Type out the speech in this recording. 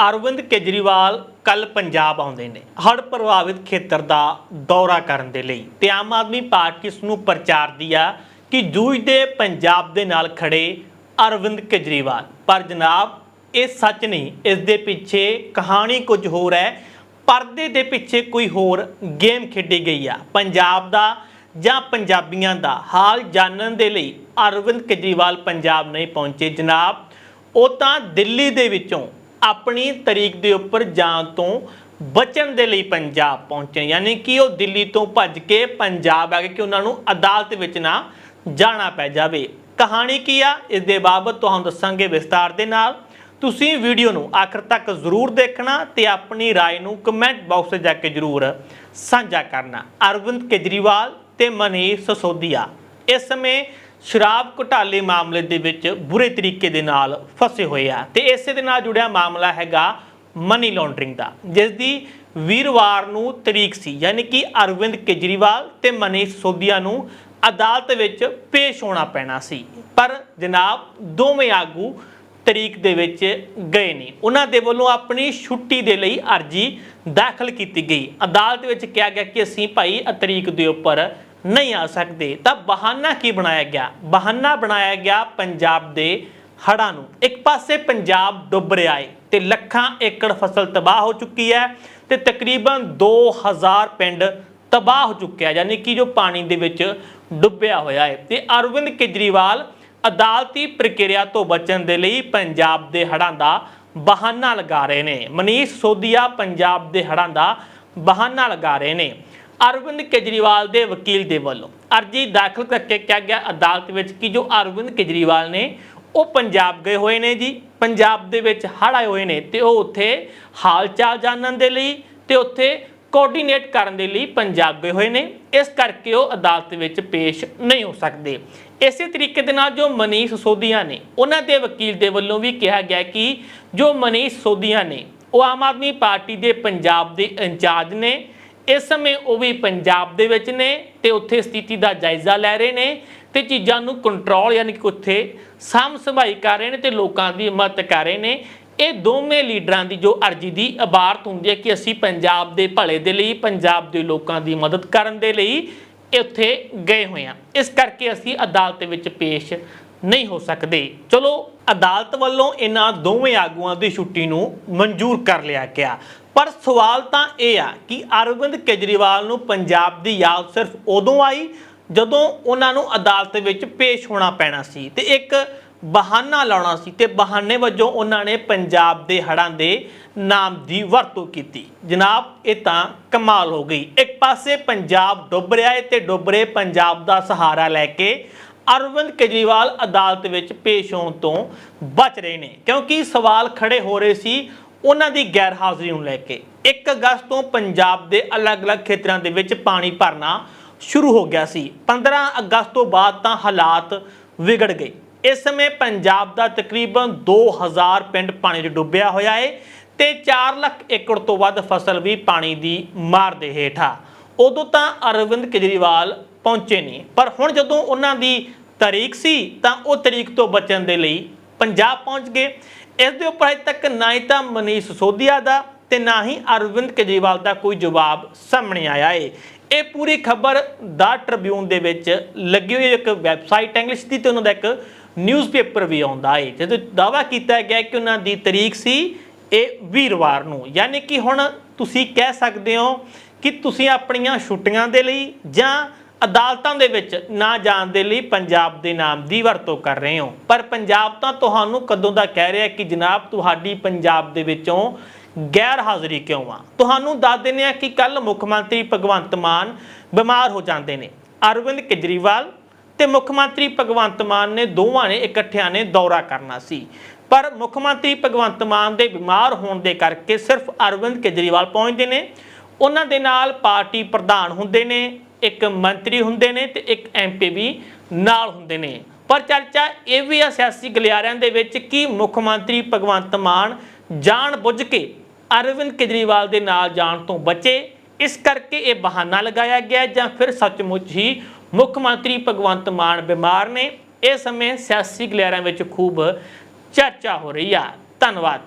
ਅਰਵਿੰਦ ਕੇਜਰੀਵਾਲ ਕੱਲ ਪੰਜਾਬ ਆਉਂਦੇ ਨੇ। ਹੜ੍ਹ ਪ੍ਰਭਾਵਿਤ ਖੇਤਰ ਦਾ ਦੌਰਾ ਕਰਨ ਦੇ ਲਈ। ਤੇ ਆਮ ਆਦਮੀ ਪਾਰਟੀ ਇਸ ਨੂੰ ਪ੍ਰਚਾਰਦੀ ਆ ਕਿ ਜੂਝਦੇ ਪੰਜਾਬ ਦੇ ਨਾਲ ਖੜੇ ਅਰਵਿੰਦ ਕੇਜਰੀਵਾਲ। ਪਰ ਜਨਾਬ, ਇਹ ਸੱਚ ਨਹੀਂ। ਇਸ ਦੇ ਪਿੱਛੇ ਕਹਾਣੀ ਕੁਝ ਹੋਰ ਹੈ। ਪਰਦੇ ਦੇ ਪਿੱਛੇ ਕੋਈ ਹੋਰ ਗੇਮ ਖੇਡੀ ਗਈ ਆ। ਪੰਜਾਬ ਦਾ ਜਾਂ ਪੰਜਾਬੀਆਂ ਦਾ ਹਾਲ ਜਾਣਨ ਦੇ ਲਈ ਅਰਵਿੰਦ ਕੇਜਰੀਵਾਲ ਪੰਜਾਬ ਨਹੀਂ ਪਹੁੰਚੇ। ਜਨਾਬ, ਉਹ ਤਾਂ ਦਿੱਲੀ ਦੇ ਵਿੱਚੋਂ ਆਪਣੀ ਤਰੀਕ ਦੇ ਉੱਪਰ ਜਾਣ ਤੋਂ ਬਚਣ ਦੇ ਲਈ ਪੰਜਾਬ ਪਹੁੰਚੇ ਯਾਨੀ ਕਿ ਉਹ ਦਿੱਲੀ ਤੋਂ ਭੱਜ ਕੇ ਪੰਜਾਬ ਆ ਗਏ ਕਿ ਉਹਨਾਂ ਨੂੰ ਅਦਾਲਤ ਵਿੱਚ ਨਾ ਜਾਣਾ ਪੈ ਜਾਵੇ ਕਹਾਣੀ ਕੀ ਆ ਇਸ ਦੇ ਬਾਬਤ ਤੁਹਾਨੂੰ ਦੱਸਾਂਗੇ ਵਿਸਤਾਰ ਦੇ ਨਾਲ ਤੁਸੀਂ ਵੀਡੀਓ ਨੂੰ ਆਖਰ ਤੱਕ ਜ਼ਰੂਰ ਦੇਖਣਾ ਤੇ ਆਪਣੀ رائے ਨੂੰ ਕਮੈਂਟ ਬਾਕਸ 'ਚ ਜਾ ਕੇ ਜ਼ਰੂਰ ਸਾਂਝਾ ਕਰਨਾ ਅਰਵਿੰਦ ਕੇਜਰੀਵਾਲ ਤੇ ਮਨੀਸ਼ ਸਸੋਦੀਆ ਇਸ ਸਮੇਂ ਸ਼ਰਾਬ ਘੁਟਾਲੇ ਮਾਮਲੇ ਦੇ ਵਿੱਚ ਬੁਰੇ ਤਰੀਕੇ ਦੇ ਨਾਲ ਫਸੇ ਹੋਏ ਆ। ਤੇ ਇਸੇ ਦੇ ਨਾਲ ਜੁੜਿਆ ਮਾਮਲਾ ਹੈਗਾ ਮਨੀ ਲਾਂਡਰਿੰਗ ਦਾ ਜਿਸ ਦੀ ਵੀਰਵਾਰ ਨੂੰ ਤਰੀਕ ਸੀ, ਯਾਨੀ ਕਿ ਅਰਵਿੰਦ ਕੇਜਰੀਵਾਲ ਤੇ ਮਨੀਸ਼ ਸੋਧੀਆ ਨੂੰ ਅਦਾਲਤ ਵਿੱਚ ਪੇਸ਼ ਹੋਣਾ ਪੈਣਾ ਸੀ। ਪਰ ਜਨਾਬ, ਦੋਵੇਂ ਆਗੂ ਤਰੀਕ ਦੇ ਵਿੱਚ ਗਏ ਨਹੀਂ ਉਹਨਾਂ ਦੇ ਵੱਲੋਂ ਆਪਣੀ ਛੁੱਟੀ ਦੇ ਲਈ ਅਰਜੀ ਦਾਖਲ ਕੀਤੀ ਗਈ। ਅਦਾਲਤ ਵਿੱਚ ਕਿਹਾ ਗਿਆ ਕਿ ਅਸੀਂ ਭਾਈ ਇਹ ਤਰੀਕ ਦੇ ਉੱਪਰ ਨਹੀਂ ਆ ਸਕਦੇ, ਤਾਂ ਬਹਾਨਾ ਕੀ ਬਣਾਇਆ ਗਿਆ? ਬਹਾਨਾ ਬਣਾਇਆ ਗਿਆ ਪੰਜਾਬ ਦੇ ਹੜ੍ਹਾਂ ਨੂੰ। ਇੱਕ ਪਾਸੇ ਪੰਜਾਬ ਡੁੱਬ ਰਿਹਾ ਹੈ ਤੇ ਲੱਖਾਂ ਏਕੜ ਫਸਲ ਤਬਾਹ ਹੋ ਚੁੱਕੀ ਹੈ ਤੇ ਤਕਰੀਬਨ 2000 ਪਿੰਡ ਤਬਾਹ ਹੋ ਚੁੱਕਿਆ ਯਾਨੀ ਕਿ ਜੋ ਪਾਣੀ ਦੇ ਵਿੱਚ ਡੁੱਬਿਆ ਹੋਇਆ ਹੈ ਤੇ ਅਰਵਿੰਦ ਕੇਜਰੀਵਾਲ ਅਦਾਲਤੀ ਪ੍ਰਕਿਰਿਆ ਤੋਂ ਬਚਣ ਦੇ ਲਈ ਪੰਜਾਬ ਦੇ ਹੜ੍ਹਾਂ ਦਾ ਬਹਾਨਾ ਲਗਾ ਰਹੇ ਨੇ। ਮਨੀਸ਼ ਸੋਦੀਆ ਪੰਜਾਬ ਦੇ ਹੜ੍ਹਾਂ ਦਾ ਬਹਾਨਾ ਲਗਾ ਰਹੇ ਨੇ। ਅਰਵਿੰਦ ਕੇਜਰੀਵਾਲ ਦੇ ਵਕੀਲ ਦੇ ਵੱਲੋਂ ਅਰਜੀ ਦਾਖਲ ਕਰਕੇ ਕਿਹਾ ਗਿਆ ਅਦਾਲਤ ਵਿੱਚ ਕਿ ਜੋ ਅਰਵਿੰਦ ਕੇਜਰੀਵਾਲ ਨੇ, ਉਹ ਪੰਜਾਬ ਗਏ ਹੋਏ ਨੇ ਜੀ। ਪੰਜਾਬ ਦੇ ਵਿੱਚ ਹੜ੍ਹ ਆਏ ਹੋਏ ਨੇ ਤੇ ਉਹ ਉੱਥੇ ਹਾਲ ਚਾਲ ਜਾਣਨ ਦੇ ਲਈ ਤੇ ਉੱਥੇ ਕੋਆਰਡੀਨੇਟ ਕਰਨ ਦੇ ਲਈ ਪੰਜਾਬ ਗਏ ਹੋਏ ਨੇ। ਇਸ ਕਰਕੇ ਉਹ ਅਦਾਲਤ ਵਿੱਚ ਪੇਸ਼ ਨਹੀਂ ਹੋ ਸਕਦੇ। ਇਸੇ ਤਰੀਕੇ ਦੇ ਨਾਲ ਜੋ ਮਨੀਸ਼ ਸੋਧੀਆ ਨੇ, ਉਹਨਾਂ ਦੇ ਵਕੀਲ ਦੇ ਵੱਲੋਂ ਵੀ ਕਿਹਾ ਗਿਆ ਕਿ ਜੋ ਮਨੀਸ਼ ਸੋਧੀਆ ਨੇ, ਉਹ ਆਮ ਆਦਮੀ ਪਾਰਟੀ ਦੇ ਪੰਜਾਬ ਦੇ ਇੰਚਾਰਜ ਨੇ। ਇਸ ਸਮੇਂ ਉਹ ਵੀ ਪੰਜਾਬ ਦੇ ਵਿੱਚ ਨੇ ਤੇ ਉੱਥੇ ਸਥਿਤੀ ਦਾ ਜਾਇਜ਼ਾ ਲੈ ਰਹੇ ਨੇ ਤੇ ਚੀਜ਼ਾਂ ਨੂੰ ਕੰਟਰੋਲ ਯਾਨੀ ਕਿ ਉੱਥੇ ਸਾਂਭ ਸੰਭਾਈ ਕਰ ਰਹੇ ਨੇ ਤੇ ਲੋਕਾਂ ਦੀ ਮਦਦ ਕਰ ਰਹੇ ਨੇ। ਇਹ ਦੋਵੇਂ ਲੀਡਰਾਂ ਦੀ ਜੋ ਅਰਜੀ ਦੀ ਇਬਾਰਤ ਹੁੰਦੀ ਹੈ ਕਿ ਅਸੀਂ ਪੰਜਾਬ ਦੇ ਭਲੇ ਦੇ ਲਈ, ਪੰਜਾਬ ਦੇ ਲੋਕਾਂ ਦੀ ਮਦਦ ਕਰਨ ਦੇ ਲਈ ਇੱਥੇ ਗਏ ਹੋਏ ਹਾਂ। ਇਸ ਕਰਕੇ ਅਸੀਂ ਅਦਾਲਤ ਵਿੱਚ ਪੇਸ਼ ਨਹੀਂ ਹੋ ਸਕਦੇ। ਚਲੋ ਅਦਾਲਤ ਵੱਲੋਂ ਇਹਨਾਂ ਦੋਵੇਂ ਆਗੂਆਂ ਦੀ ਛੁੱਟੀ ਨੂੰ ਮਨਜ਼ੂਰ ਕਰ ਲਿਆ ਗਿਆ। ਪਰ ਸਵਾਲ ਤਾਂ ਇਹ ਆ ਕਿ ਅਰਵਿੰਦ ਕੇਜਰੀਵਾਲ ਨੂੰ ਪੰਜਾਬ ਦੀ ਯਾਦ ਸਿਰਫ ਉਦੋਂ ਆਈ ਜਦੋਂ ਉਹਨਾਂ ਨੂੰ ਅਦਾਲਤ ਵਿੱਚ ਪੇਸ਼ ਹੋਣਾ ਪੈਣਾ ਸੀ ਤੇ ਇੱਕ ਬਹਾਨਾ ਲਾਉਣਾ ਸੀ ਤੇ ਬਹਾਨੇ ਵਜੋਂ ਉਹਨਾਂ ਨੇ ਪੰਜਾਬ ਦੇ ਹੜ੍ਹਾਂ ਦੇ ਨਾਮ ਦੀ ਵਰਤੋਂ ਕੀਤੀ। ਜਨਾਬ, ਇਹ ਤਾਂ ਕਮਾਲ ਹੋ ਗਈ। ਇੱਕ ਪਾਸੇ ਪੰਜਾਬ ਡੁੱਬ ਰਿਹਾ ਹੈ ਤੇ ਡੁੱਬਰੇ ਪੰਜਾਬ ਦਾ ਸਹਾਰਾ ਲੈ ਕੇ ਅਰਵਿੰਦ ਕੇਜਰੀਵਾਲ ਅਦਾਲਤ ਵਿੱਚ ਪੇਸ਼ ਹੋਣ ਤੋਂ ਬਚ ਰਹੇ ਨੇ। ਕਿਉਂਕਿ ਸਵਾਲ ਖੜੇ ਹੋ ਰਹੇ ਸੀ ਉਹਨਾਂ ਦੀ ਗੈਰ ਹਾਜ਼ਰੀ ਨੂੰ ਲੈ ਕੇ। 1 ਅਗਸਤ ਤੋਂ ਪੰਜਾਬ ਦੇ ਅਲੱਗ-ਅਲੱਗ ਖੇਤਰਾਂ ਦੇ ਵਿੱਚ ਪਾਣੀ ਭਰਨਾ ਸ਼ੁਰੂ ਹੋ ਗਿਆ ਸੀ। 15 ਅਗਸਤ ਤੋਂ ਬਾਅਦ ਤਾਂ ਹਾਲਾਤ ਵਿਗੜ ਗਏ। ਇਸ ਸਮੇਂ ਪੰਜਾਬ ਦਾ ਤਕਰੀਬਨ 2000 ਪਿੰਡ ਪਾਣੀ 'ਚ ਡੁੱਬਿਆ ਹੋਇਆ ਹੈ ਤੇ 4 ਲੱਖ ਏਕੜ ਤੋਂ ਵੱਧ ਫਸਲ ਵੀ ਪਾਣੀ ਦੀ ਮਾਰ ਦੇ ਹੇਠ ਆ। ਉਦੋਂ ਤਾਂ ਅਰਵਿੰਦ ਕੇਜਰੀਵਾਲ ਪਹੁੰਚੇ ਨਹੀਂ ਪਰ ਹੁਣ ਜਦੋਂ ਉਹਨਾਂ ਦੀ ਤਾਰੀਖ ਸੀ, ਤਾਂ ਉਹ ਤਾਰੀਖ ਤੋਂ ਬਚਣ ਦੇ ਲਈ ਪੰਜਾਬ ਪਹੁੰਚ ਗਏ। ਇਸ ਦੇ ਉੱਪਰ ਅਜੇ ਤੱਕ ਨਾ ਹੀ ਤਾਂ ਮਨੀਸ਼ ਸੋਧੀਆ ਦਾ ਤੇ ਨਾ ਹੀ ਅਰਵਿੰਦ ਕੇਜਰੀਵਾਲ ਦਾ ਕੋਈ ਜਵਾਬ ਸਾਹਮਣੇ ਆਇਆ ਏ। ਇਹ ਪੂਰੀ ਖਬਰ ਦਾ ਟ੍ਰਿਬਿਊਨ ਦੇ ਵਿੱਚ ਲੱਗੀ ਹੋਈ ਇੱਕ ਵੈਬਸਾਈਟ ਇੰਗਲਿਸ਼ ਦੀ ਤੇ ਉਹਨਾਂ ਦਾ ਇੱਕ ਨਿਊਜ਼ਪੇਪਰ ਵੀ ਆਉਂਦਾ ਏ। ਜਦੋਂ ਦਾਵਾ ਕੀਤਾ ਗਿਆ ਕਿ ਉਹਨਾਂ ਦੀ ਤਾਰੀਖ ਸੀ, ਇਹ ਵੀਰਵਾਰ ਨੂੰ। ਯਾਨੀ ਕਿ ਹੁਣ ਤੁਸੀਂ ਕਹਿ ਸਕਦੇ ਹੋ ਕਿ ਤੁਸੀਂ ਆਪਣੀਆਂ ਛੁੱਟੀਆਂ ਦੇ ਲਈ ਜਾਂ ਅਦਾਲਤਾਂ ਦੇ ਵਿੱਚ ਨਾ ਜਾਣ ਦੇ ਲਈ ਪੰਜਾਬ ਦੇ ਨਾਮ ਦੀ ਵਰਤੋਂ ਕਰ ਰਹੇ ਹੋ। ਪਰ ਪੰਜਾਬ ਤਾਂ ਤੁਹਾਨੂੰ ਕਦੋਂ ਦਾ ਕਹਿ ਰਿਹਾ ਕਿ ਜਨਾਬ ਤੁਹਾਡੀ ਪੰਜਾਬ ਦੇ ਵਿੱਚੋਂ ਗੈਰ ਹਾਜ਼ਰੀ ਕਿਉਂ ਆ? ਤੁਹਾਨੂੰ ਦੱਸ ਦਿੰਦੇ ਆ ਕਿ ਕੱਲ ਮੁੱਖ ਮੰਤਰੀ ਭਗਵੰਤ ਮਾਨ ਬਿਮਾਰ ਹੋ ਜਾਂਦੇ ਨੇ। ਅਰਵਿੰਦ ਕੇਜਰੀਵਾਲ ਤੇ ਮੁੱਖ ਮੰਤਰੀ ਭਗਵੰਤ ਮਾਨ ਨੇ ਦੋਵਾਂ ਨੇ ਇਕੱਠਿਆਂ ਨੇ ਦੌਰਾ ਕਰਨਾ ਸੀ। ਪਰ ਮੁੱਖ ਮੰਤਰੀ ਭਗਵੰਤ ਮਾਨ ਦੇ ਬਿਮਾਰ ਹੋਣ ਦੇ ਕਰਕੇ ਸਿਰਫ ਅਰਵਿੰਦ ਕੇਜਰੀਵਾਲ ਪਹੁੰਚਦੇ ਨੇ। ਉਹਨਾਂ ਦੇ ਨਾਲ ਪਾਰਟੀ ਪ੍ਰਧਾਨ ਹੁੰਦੇ ਨੇ। ਇੱਕ ਮੰਤਰੀ ਹੁੰਦੇ ਨੇ ਤੇ ਇੱਕ ਐਮਪੀ ਵੀ ਨਾਲ ਹੁੰਦੇ ਨੇ। ਪਰ ਚਰਚਾ ਇਹ ਵੀ ਆ ਸਿਆਸੀ ਗਲਿਆਰਿਆਂ ਦੇ ਵਿੱਚ ਕਿ ਮੁੱਖ ਮੰਤਰੀ ਭਗਵੰਤ ਮਾਨ ਜਾਣ ਬੁੱਝ ਕੇ ਅਰਵਿੰਦ ਕੇਜਰੀਵਾਲ ਦੇ ਨਾਲ ਜਾਣ ਤੋਂ ਬਚੇ। ਇਸ ਕਰਕੇ ਇਹ ਬਹਾਨਾ ਲਗਾਇਆ ਗਿਆ ਜਾਂ ਫਿਰ ਸੱਚਮੁੱਚ ਹੀ ਮੁੱਖ ਮੰਤਰੀ ਭਗਵੰਤ ਮਾਨ ਬਿਮਾਰ ਨੇ। ਇਹ ਸਮੇਂ ਸਿਆਸੀ ਗਲਿਆਰਿਆਂ ਵਿੱਚ ਖੂਬ ਚਰਚਾ ਹੋ ਰਹੀ ਆ। ਧੰਨਵਾਦ।